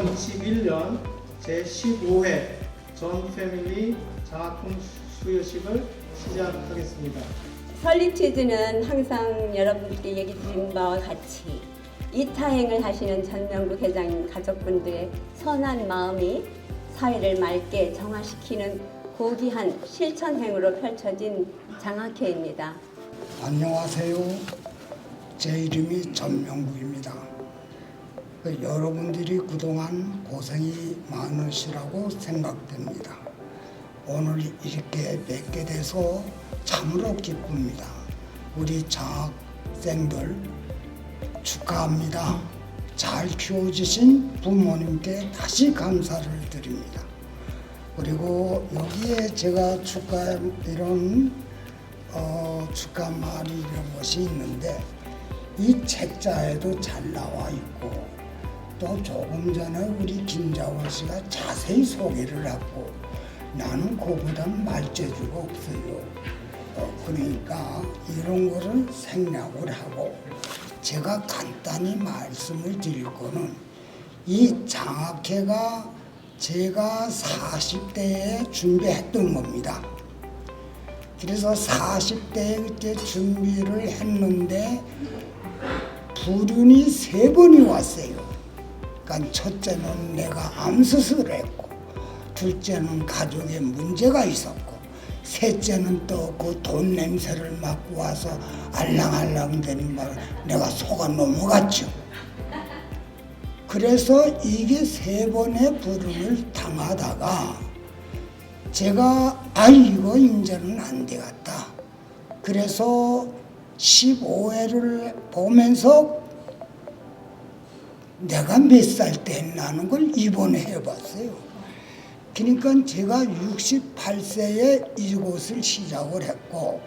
2021년 제15회 전 패밀리 장학금 수여식을 시작하겠습니다. 설리치즈는 항상 여러분께 얘기 드린 바와 같이 이타행을 하시는 전명국 회장님 가족분들의 선한 마음이 사회를 맑게 정화시키는 고귀한 실천행으로 펼쳐진 장학회입니다. 안녕하세요. 제 이름이 전명국입니다. 그 여러분들이 그동안 고생이 많으시라고 생각됩니다. 오늘 이렇게 뵙게 돼서 참으로 기쁩니다. 우리 장학생들 축하합니다. 잘 키워주신 부모님께 다시 감사를 드립니다. 그리고 여기에 제가 축하 이런 어, 축하 말이 이런 것이 있는데 이 책자에도 잘 나와 있고 또 조금 전에 우리 김자원 씨가 자세히 소개를 했고 나는 그보다 말재주가 없어요. 어, 그러니까 이런 거를 생략을 하고 제가 간단히 말씀을 드릴 거는 이 장학회가 제가 40대에 준비했던 겁니다. 그래서 40대에 그때 준비를 했는데 불운이 세 번이 왔어요. 그러니까 첫째는 내가 암수술을 했고, 둘째는 가족에 문제가 있었고, 셋째는 또 그 돈 냄새를 맡고 와서 알랑알랑대는 말 내가 속아 넘어갔죠. 그래서 이게 세 번의 불운을 당하다가 제가 아 이거 이제는 안 되겠다. 그래서 15회를 보면서 내가 몇 살때 했나는 걸 이번에 해봤어요. 그러니까 제가 68세에 이곳을 시작을 했고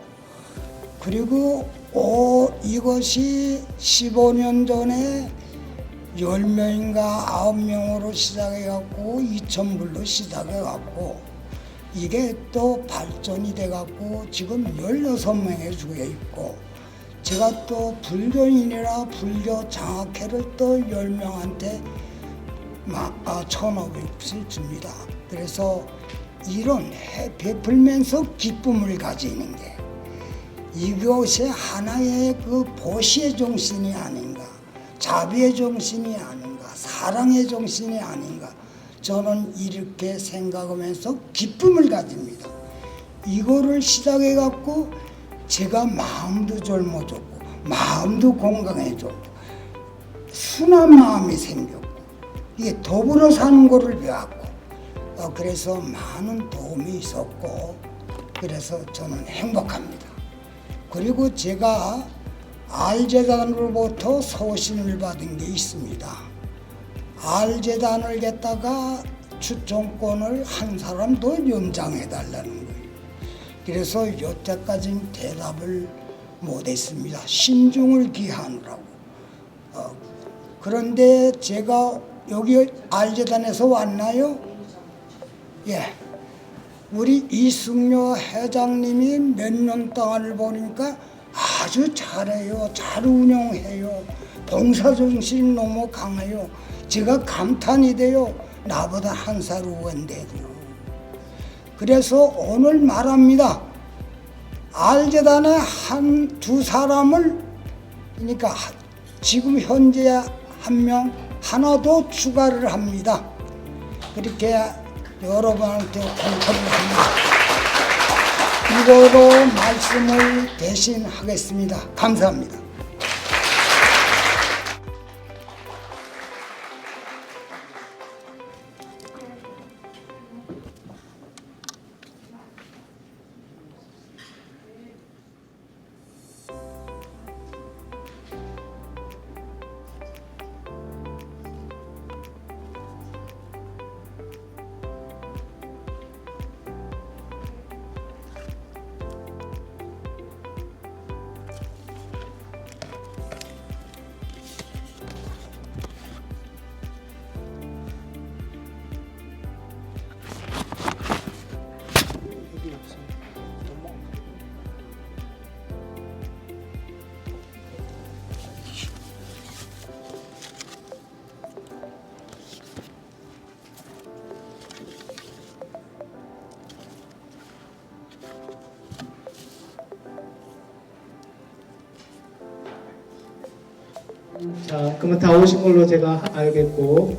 그리고 오, 이것이 15년 전에 10명인가 9명으로 시작해갖고 2,000불로 시작해갖고 이게 또 발전이 돼갖고 지금 16명에 주에 있고 제가 또 불교인이라 불교 장학회를 또 10명한테 막 아, 1,500불씩 줍니다. 그래서 이런 해 베풀면서 기쁨을 가지는 게 이것이 하나의 그 보시의 정신이 아닌가, 자비의 정신이 아닌가, 사랑의 정신이 아닌가. 저는 이렇게 생각하면서 기쁨을 가집니다. 이거를 시작해 갖고 제가 마음도 젊어졌고 마음도 건강해졌고 순한 마음이 생겼고 이게 더불어 사는 거를 배웠고 어, 그래서 많은 도움이 있었고 그래서 저는 행복합니다. 그리고 제가 알재단으로부터 소신을 받은 게 있습니다. 알재단을 갖다가 추천권을 한 사람 더 연장해 달라는. 그래서 여태까지는 대답을 못했습니다. 신중을 기하느라고. 어, 그런데 제가 여기 알재단에서 왔나요? 예. 우리 이승려 회장님이 몇 년 동안을 보니까 아주 잘해요. 잘 운영해요. 봉사정신이 너무 강해요. 제가 감탄이 돼요. 나보다 한 살 후인데도. 그래서 오늘 말합니다. 알재단에 한두 사람을 그러니까 하- 지금 현재 한 명 하나 더 추가를 합니다. 그렇게 여러분한테 공표를 합니다. 이거로 말씀을 대신하겠습니다. 감사합니다. 자, 그러면 다 오신 걸로 제가 알겠고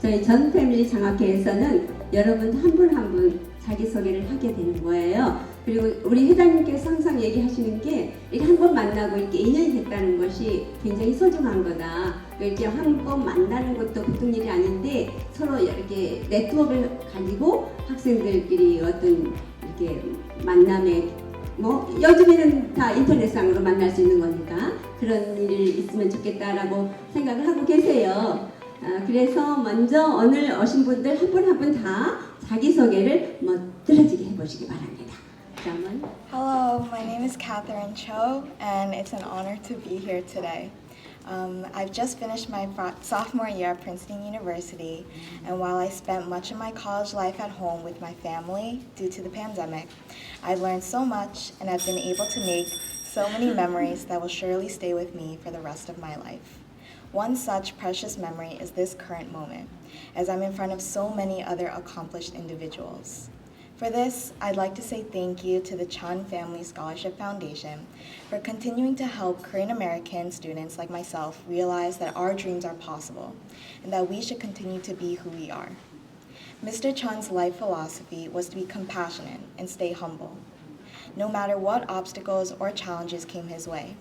저희 전 패밀리 장학회에서는 여러분 한 분 한 분 자기소개를 하게 되는 거예요. 그리고 우리 회장님께서 항상 얘기하시는 게 이렇게 한 번 만나고 이렇게 인연이 됐다는 것이 굉장히 소중한 거다. 이렇게 한 번 만나는 것도 보통 일이 아닌데 서로 이렇게 네트워크를 가지고 학생들끼리 어떤 이렇게 만남에 뭐 요즘에는 다 인터넷상으로 만날 수 있는 거니까 그런 일이 있으면 좋겠다라고 생각을 하고 계세요. 아, 그래서 먼저 오늘 오신 분들 한 분 한 분 다 자기소개를 멋들어지게 해보시기 바랍니다. 그러면 Hello, my name is Catherine Cho, and it's an honor to be here today. Um, I've just finished my sophomore year at Princeton University, and while I spent much of my college life at home with my family due to the pandemic, I've learned so much and I've been able to make so many memories that will surely stay with me for the rest of my life. One such precious memory is this current moment, as I'm in front of so many other accomplished individuals. For this, I'd like to say thank you to the Chan Family Scholarship Foundation for continuing to help Korean American students like myself realize that our dreams are possible and that we should continue to be who we are. Mr. Chan's life philosophy was to be compassionate and stay humble, no matter what obstacles or challenges came his way.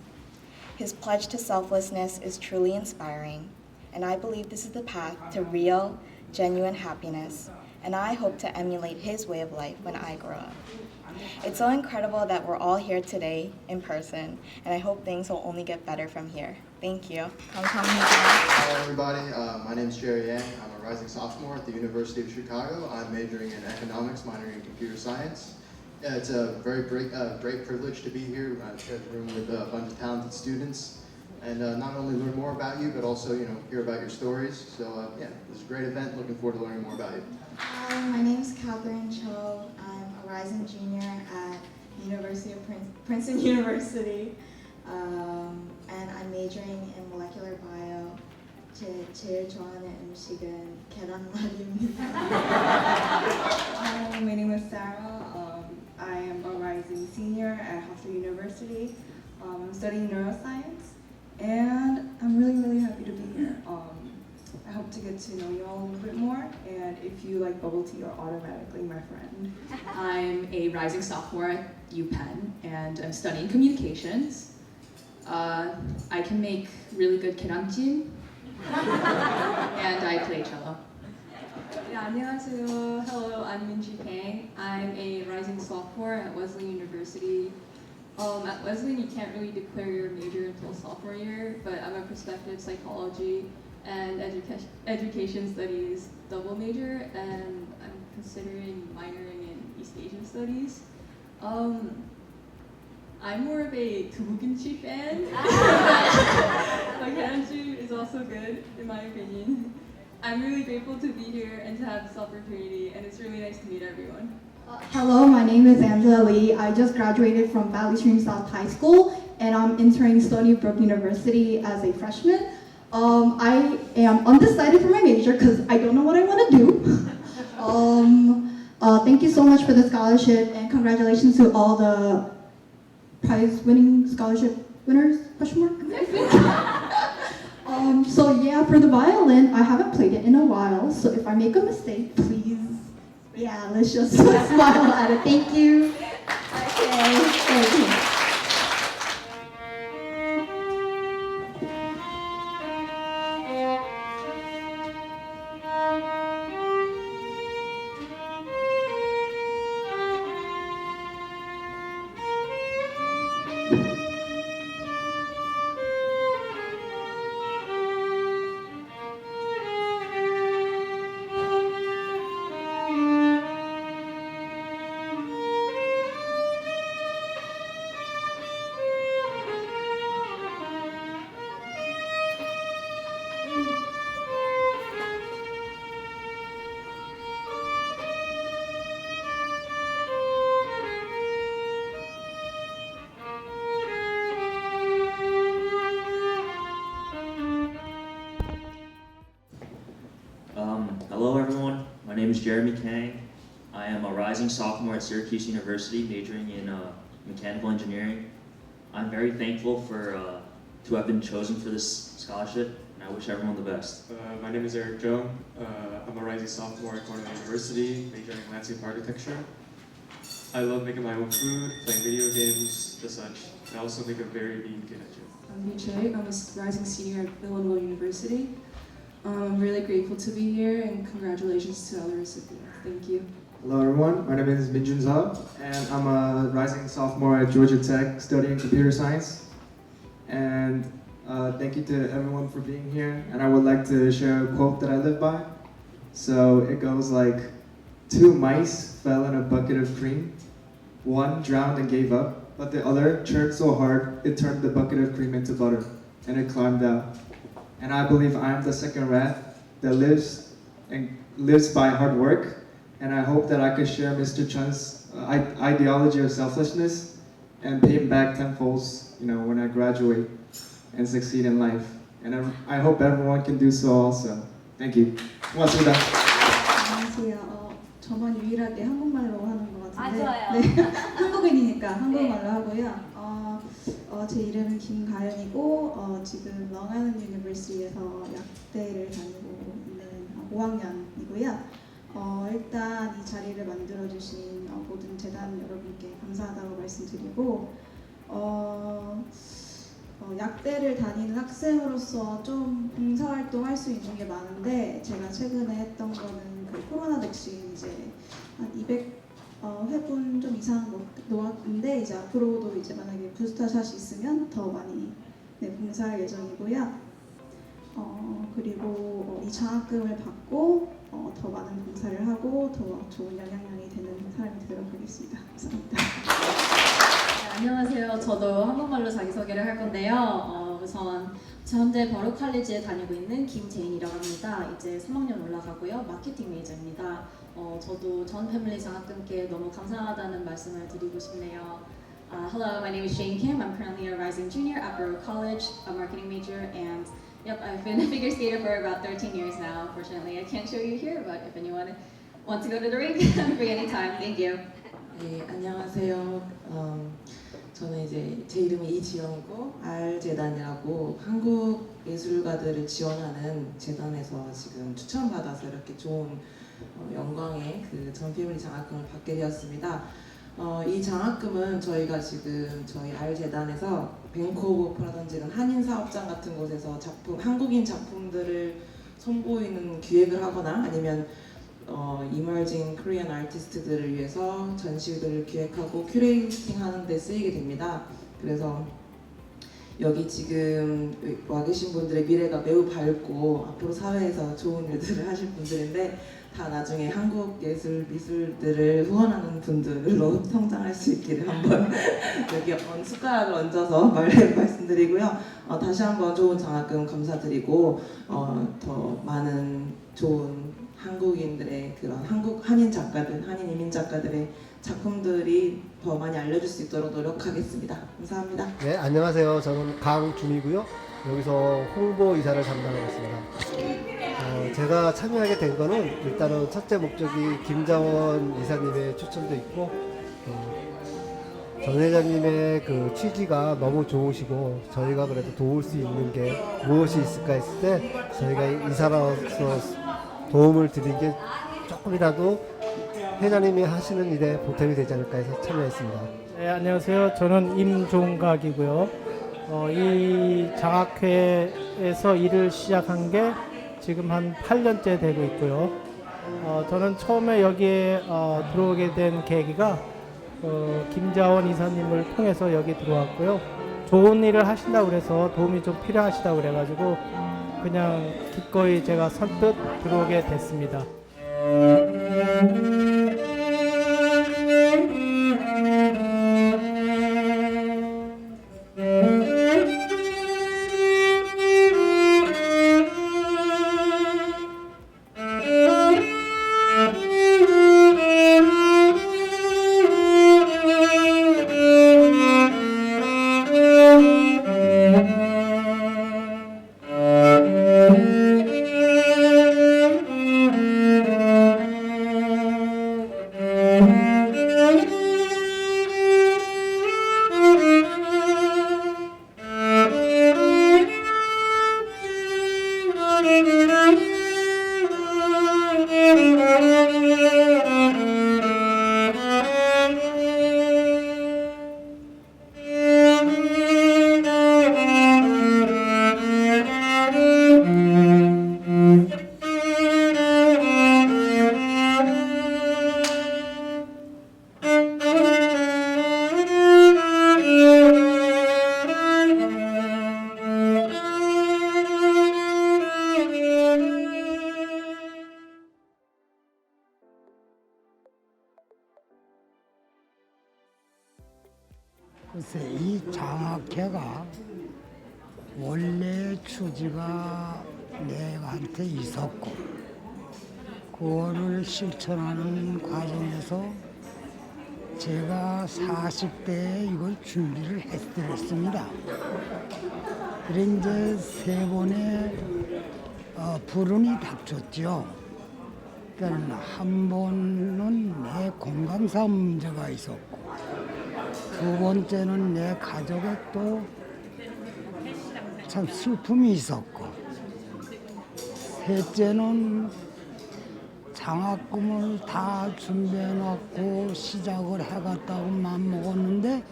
His pledge to selflessness is truly inspiring, and I believe this is the path to real, genuine happiness, and I hope to emulate his way of life when I grow up. It's so incredible that we're all here today in person, and I hope things will only get better from here. Thank you. Come, come Hello, everybody. Uh, my name is Jerry Yang. I'm a rising sophomore at the University of Chicago. I'm majoring in economics, minoring in computer science. Yeah, it's a very great, uh, great privilege to be here. to a room with a bunch of talented students and uh, not only learn more about you, but also, you know, hear about your stories. So, uh, yeah, this is a great event. Looking forward to learning more about you. Hi, my name is Catherine Cho. I'm a rising junior at University of Prin- Princeton University, um, and I'm majoring in molecular bio. 제 제일 좋아하는 음식은 계란말이입니다. Hi, my name is Sarah. Um, I am a rising senior at Hofstra University. Um, I'm studying neuroscience, and I'm really, really happy to be here. Um, I hope to get to know you all a little bit more, and if you like bubble tea, you're automatically my friend. I'm a rising sophomore at UPenn and I'm studying communications. Uh, I can make really good keramjin and I play cello. Yeah, 안녕하세요. Hello, I'm Minji Pang. I'm a rising sophomore at Wesleyan University. um, at Wesleyan, you can't really declare your major until sophomore year, but I'm a prospective psychology and education education studies double major, and I'm considering minoring in East Asian studies. Um, I'm more of a Tubukimchi fan. but Keramchu is also good, in my opinion. I'm really grateful to be here and to have this opportunity, and it's really nice to meet everyone. Hello, my name is Angela Lee. I just graduated from Valley Stream South High School and I'm entering Stony Brook University as a freshman. Um, I am undecided for my major because I don't know what I want to do. um, uh, thank you so much for the scholarship and congratulations to all the prize winning scholarship winners, question mark? um, so yeah, for the violin, I haven't played it in a while, so if I make a mistake, please yeah, let's just smile at it. Thank you. Okay, thank you. Name is Jeremy Kang. I I am a rising sophomore at Syracuse University, majoring in uh, mechanical engineering. I'm very thankful for uh, to have been chosen for this scholarship, and I wish everyone the best. Uh, my name is Eric Joe. Uh, I'm a rising sophomore at Cornell University, majoring in landscape architecture. I love making my own food, playing video games, the such. And I also make a very mean kitchen. I'm Miche. I'm a rising senior at Villanova University. Um, I'm really grateful to be here and congratulations to all the recipients. Thank you. Hello everyone, my name is Minjun Zha, and I'm a rising sophomore at Georgia Tech studying computer science. And uh, thank you to everyone for being here. And I would like to share a quote that I live by. So it goes like, two mice fell in a bucket of cream. One drowned and gave up, but the other churned so hard it turned the bucket of cream into butter, and it climbed out And I believe I am the second rat that lives and lives by hard work and I hope that I could share Mr. Chun's uh, i- ideology of selflessness and pay him back tenfold, you know, when I graduate and succeed in life. And I, I hope everyone can do so also. Thank you. 고맙습니다. 안녕하세요. 어, 저만 유일하게 한국말로 하는 것 같은데. 맞아요. 네. 한국인이니까 한국말로 하고요. 어, 어, 제 이름은 김가연이고 어, 지금 롱아일랜드 유니버시티에서 약대를 다니고 있는 어, 5학년이고요. 어, 일단 이 자리를 만들어주신 어, 모든 재단 여러분께 감사하다고 말씀드리고 어, 어, 약대를 다니는 학생으로서 좀 봉사활동 할 수 있는 게 많은데 제가 최근에 했던 거는 그 코로나 백신 이제 한 200 어, 회분 좀 이상 놓- 놓았는데 이제 앞으로도 이제 만약에 부스터샷이 있으면 더 많이 네, 봉사할 예정이고요. 어, 그리고 어, 이 장학금을 받고 어, 더 많은 봉사를 하고 더 좋은 영향력이 되는 사람이 되도록 하겠습니다. 감사합니다. 네, 안녕하세요. 저도 한국말로 자기소개를 할 건데요. 어, 우선 저 현재 버로 칼리지에 다니고 있는 김재인이라고 합니다. 이제 3학년 올라가고요. 마케팅 메이저입니다. 어, 저도 전 패밀리 장학금께 너무 감사하다는 말씀을 드리고 싶네요. Uh, hello, my name is Jane Kim. I'm currently a rising junior at Baruch College, a marketing major, and yep, I've been a figure skater for about 13 years now. Fortunately, I can't show you here, but if anyone wants to go to the rink, I'm free anytime. Thank you. 네, 안녕하세요. 음, 저는 이제 제 이름이 이지영이고 R 재단이라고 한국 예술가들을 지원하는 재단에서 지금 추천받아서 이렇게 좋은 어, 영광의 그 전피물리 장학금을 받게 되었습니다. 어, 이 장학금은 저희가 지금 저희 R 재단에서 뱅코오브라든지 이런 한인 사업장 같은 곳에서 작품 한국인 작품들을 선보이는 기획을 하거나 아니면 어, 이머징 코리안 아티스트들을 위해서 전시들을 기획하고 큐레이팅 하는 데 쓰이게 됩니다. 그래서 여기 지금 와 계신 분들의 미래가 매우 밝고 앞으로 사회에서 좋은 일들을 하실 분들인데 다 나중에 한국 예술 미술들을 후원하는 분들로 성장할 수 있기를 한번 여기 얹- 숟가락을 얹어서 말, 말씀드리고요. 어, 다시 한번 좋은 장학금 감사드리고 어, 더 많은 좋은 한국인들의 그런 한국 한인 작가들, 한인 이민 작가들의 작품들이 더 많이 알려줄 수 있도록 노력하겠습니다. 감사합니다. 네, 안녕하세요. 저는 강준이고요. 여기서 홍보 이사를 담당하고 있습니다. 어, 제가 참여하게 된 거는 일단은 첫째 목적이 김장원 이사님의 추천도 있고 어, 전 회장님의 그 취지가 너무 좋으시고 저희가 그래도 도울 수 있는 게 무엇이 있을까 했을 때 저희가 이사로서 도움을 드린 게 조금이라도 회장님이 하시는 일에 보탬이 되지 않을까 해서 참여했습니다. 네, 안녕하세요. 저는 임종각이고요. 어, 이 장학회에서 일을 시작한 게 지금 한 8년째 되고 있고요. 어, 저는 처음에 여기에 어, 들어오게 된 계기가 어, 김자원 이사님을 통해서 여기 들어왔고요. 좋은 일을 하신다고 그래서 도움이 좀 필요하시다고 그래가지고 그냥 기꺼이 제가 선뜻 들어오게 됐습니다. 실천하는 과정에서 제가 40대에 이걸 준비를 했습니다. 그래 이제 세 번의 어, 불운이 닥쳤죠. 그러니까 한 번은 내 건강상 문제가 있었고 두 번째는 내 가족에 또 참 슬픔이 있었고 셋째는 장학금을 다 준비해 놨고 시작을 해갔다고 맘먹었는데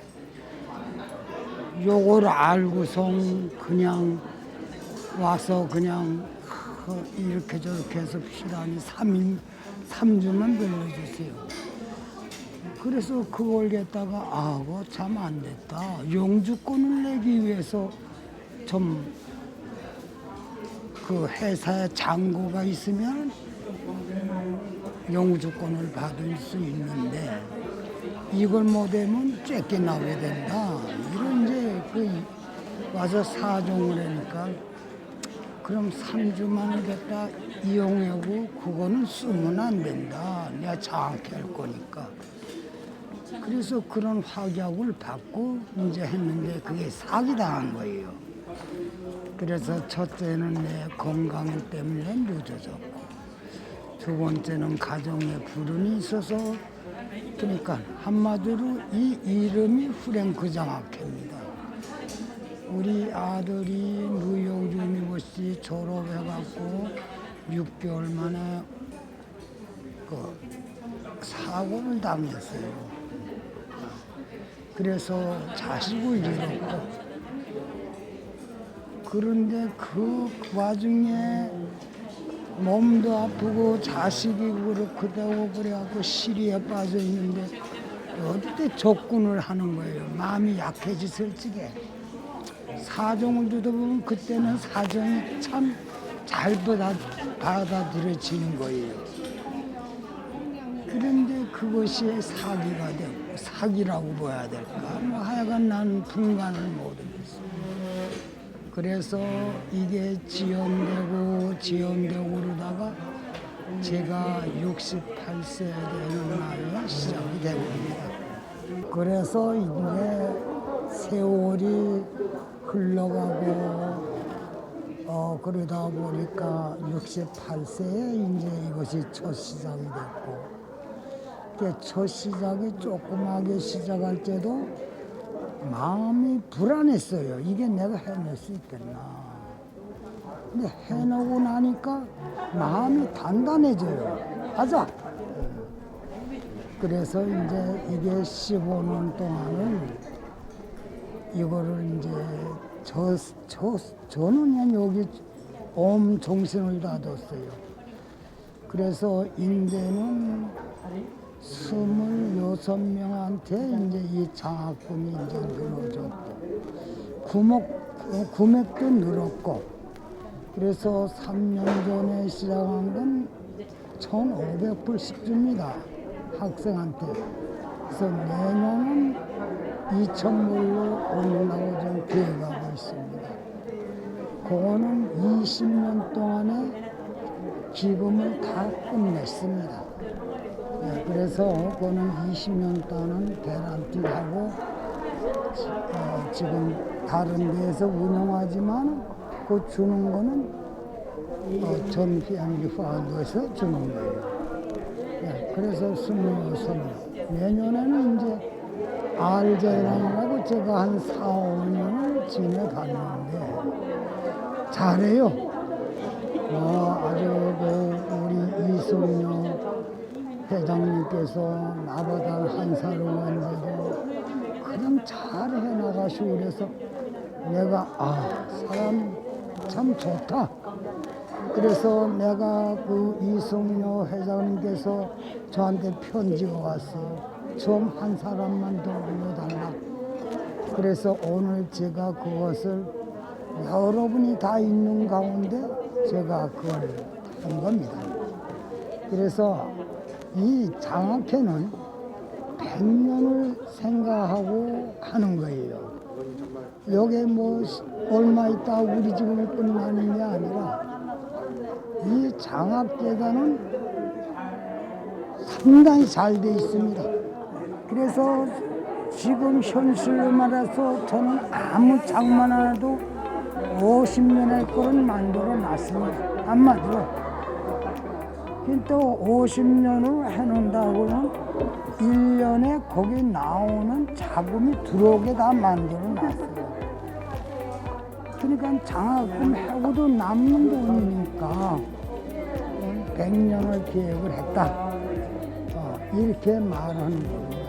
요걸 알고선 그냥 와서 그냥 그 이렇게 저렇게 해서 피라니 3인, 3주만 빌려주세요. 그래서 그걸 갖다가 아, 그거 참 안 됐다. 영주권을 내기 위해서 좀 그 회사에 잔고가 있으면 영주권을 받을 수 있는데 이걸 못하면 쫓겨나게 된다. 이런 이제 그 와서 사정을 하니까 그럼 3주만 갖다 이용하고 그거는 쓰면 안 된다. 내가 장악해 할 거니까. 그래서 그런 확약을 받고 이제 했는데 그게 사기당한 거예요. 그래서 첫째는 내 건강 때문에 늦어졌고 두 번째는 가정에 불운이 있어서 그러니까 한마디로 이 이름이 프랭크 장학회입니다. 우리 아들이 뉴욕 유니버시티 졸업해갖고 6개월 만에 그 사고를 당했어요. 그래서 자식을 잃었고 그런데 그 와중에 몸도 아프고 자식이 그렇게 되고 그래갖고 시리에 빠져 있는데 어디 적군을 하는 거예요. 마음이 약해지을 적에 사정을 두다 보면 그때는 사정이 참 잘 받아, 받아들여지는 거예요. 그런데 그것이 사기가 되고 사기라고 봐야 될까? 뭐 하여간 나는 분간을 못하겠어. 그래서 이게 지연되고 지연되고 그러다가 제가 68세 되는 나이에 시작이 됩니다. 그래서 이제 세월이 흘러가고 어 그러다 보니까 68세에 이제 이것이 첫 시작이 됐고 그첫 시작이 조그맣게 시작할 때도 마음이 불안했어요. 이게 내가 해낼 수 있겠나. 근데 해놓고 나니까 마음이 단단해져요. 하자. 그래서 이제 이게 15년 동안을 이거를 이제 저, 저, 저는 여기 온 정신을 다 뒀어요. 그래서 인제는 스물여섯 명한테 이제 이 장학금이 이제 늘어졌고 구목, 구맥도 늘었고 그래서 3년 전에 시작한 건 1,500불씩 줍니다. 학생한테. 그래서 내년은 2,000불로 올리려고 지금 계획하고 있습니다. 그거는 20년 동안에 기금을 다 끝냈습니다. 네, 그래서 그거는 20년 동안 대란티하고 어, 지금 다른 데에서 운영하지만 그 주는 거는 어, 전 비행기 파운드에서 주는 거예요. 네, 그래서 26명. 내년에는 이제 알제랑이라고 제가 한 4, 5년을 지내봤는데 잘해요. 어, 아주 그 우리 이승용 회장님께서 나보다 한 살 어린데도 그냥 잘 해나가시고 그래서 내가 아 사람 참 좋다. 그래서 내가 그 이승료 회장님께서 저한테 편지가 왔어요. 좀 한 사람만 더 불러달라. 그래서 오늘 제가 그것을 여러분이 다 있는 가운데 제가 그걸 한 겁니다. 그래서 이 장학회는 100년을 생각하고 하는 거예요. 여기 뭐 시- 얼마 있다 우리 집을 끝나는 게 아니라 이 장학재단은 상당히 잘 돼 있습니다. 그래서 지금 현실로 말해서 저는 아무 장만 하나도 50년의 거를 만들어 놨습니다. 한마디로. 또 50년을 해놓는다고는 1년에 거기 나오는 자금이 들어오게 다 만들어 놨어요. 그러니까 장학금 하고도 남는 돈이니까 100년을 계획을 했다. 어, 이렇게 말하는 거예요.